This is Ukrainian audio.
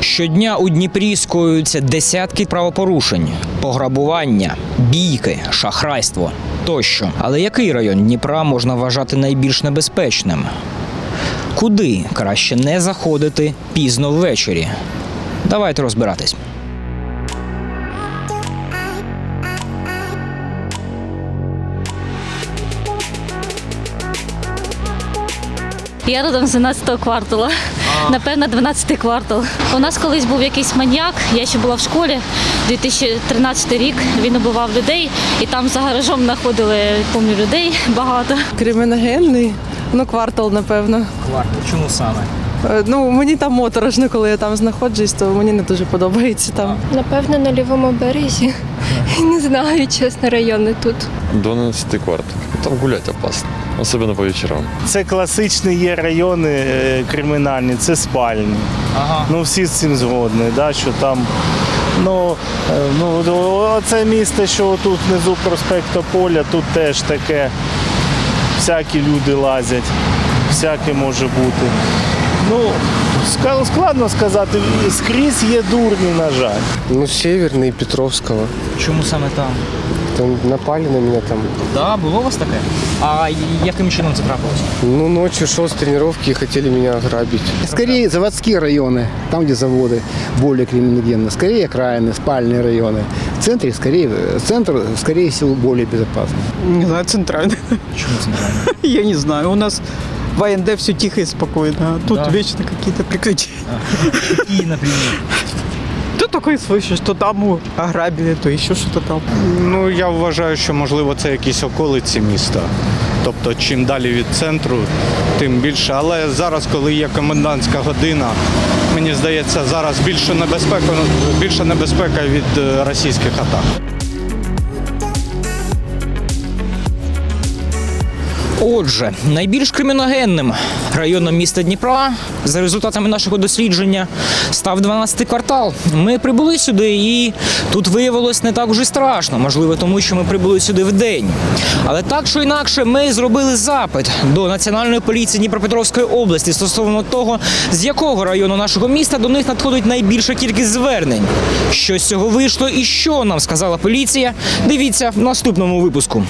Щодня у Дніпрі скоюються десятки правопорушень, пограбування, бійки, шахрайство тощо. Але який район Дніпра можна вважати найбільш небезпечним? Куди краще не заходити пізно ввечері? Давайте розбиратись. Я родом з 12 кварталу. Напевно, 12 квартал. У нас колись був якийсь маньяк, я ще була в школі, 2013 рік. Він убивав людей, і там за гаражом знаходили, помню, людей багато. Криміногенний, ну квартал, напевно. Квартал, чому саме? Е, Ну мені там моторошно, коли я там знаходжусь, то мені не дуже подобається там. Напевно, на лівому березі. Не знаю, чесно, райони тут. 12 квартал. Там гулять опасно, особенно по вечерам. Це класичні є райони е, кримінальні, це спальні. Ага. Ну всі з цим згодні, да, що там. Ну, е, ну о- це місто, що тут внизу проспекту Поля, тут теж таке. Всякі люди лазять, всяке може бути. Ну, складно сказати, скрізь є дурні, на жаль. Ну, Северный, Петровського. Чому саме там? Там напали на меня там. Да, було у вас таке? А яким чином це трапилося? Ну, ночью шел с тренировки и хотели меня ограбить. Скорее заводские районы, там, где заводы более криминогенны. Скорее окраины, спальные районы. В центре, скорее, центр, скорее всего, более безопасный. Не знаю, центральный. Чому центрально? Я не знаю. У нас в АНД все тихо и спокойно. А тут Да. вечно какие-то приключения. Які, наприклад? То такий слышишь, що там ограбили, то еще що то там. Ну я вважаю, що можливо це якісь околиці міста. Тобто, чим далі від центру, тим більше. Але зараз, коли є комендантська година, мені здається, зараз більше небезпека, більше небезпека від е, російських атак. Отже, найбільш криміногенним районом міста Дніпра за результатами нашого дослідження став 12-й квартал. Ми прибули сюди, і тут виявилось не так уже страшно. Можливо, тому що ми прибули сюди в день. Але так що інакше, ми зробили запит до Національної поліції Дніпропетровської області стосовно того, з якого району нашого міста до них надходить найбільша кількість звернень. Що з цього вийшло і що нам сказала поліція? Дивіться в наступному випуску.